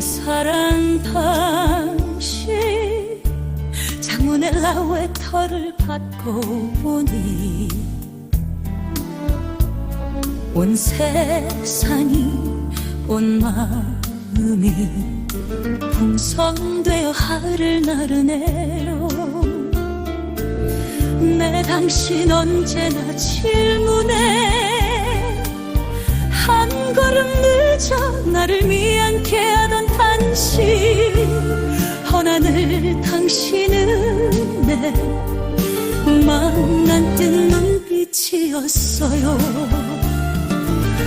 사랑 당신 장문의 라웨터를 받고 보니 온 세상이 온 마음이 풍성되어 하늘을 나르네요 내 당신 언제나 질문해 한 걸음 늦어 나를 미안케 당신 허나늘 당신은 내 만난 듯 눈빛이었어요.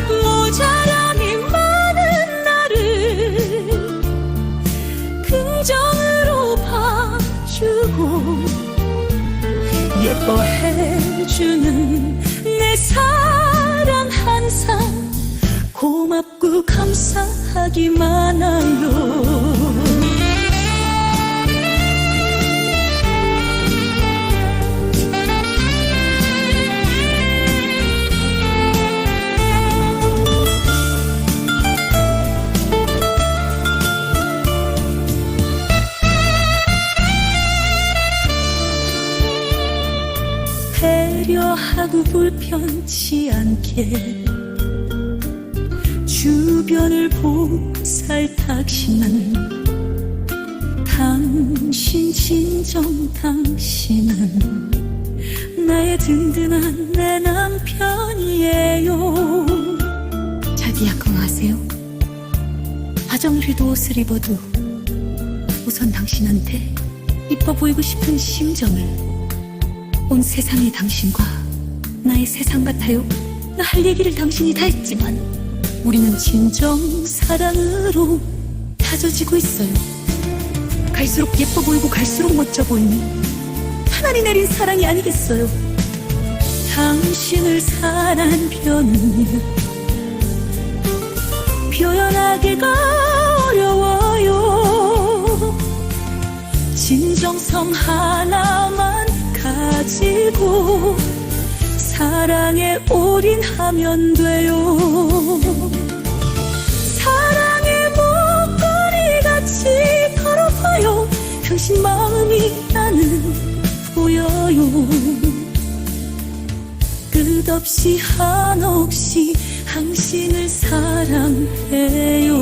모자람이 많은 나를 긍정으로 봐주고 예뻐해주는 내 사랑 항상 고맙고 감사하기만 하요. 배려하고 불편치 않게 주변을 보살탁심은 당신 진정 당신은 나의 든든한 내 남편이에요 자기야 그만하세요 화정리도 옷을 입어도 우선 당신한테 이뻐 보이고 싶은 심정을 온 세상이 당신과 나의 세상 같아요. 나 할 얘기를 당신이 다 했지만 우리는 진정 사랑으로 다져지고 있어요. 갈수록 예뻐 보이고 갈수록 멋져 보이니 하늘이 내린 사랑이 아니겠어요. 당신을 사랑한 편은요. 표현하기가 어려워요. 진정성 하나만 가지고 사랑에 올인하면 돼요 당신 마음이 나는 보여요. 끝없이 한없이 당신을 사랑해요.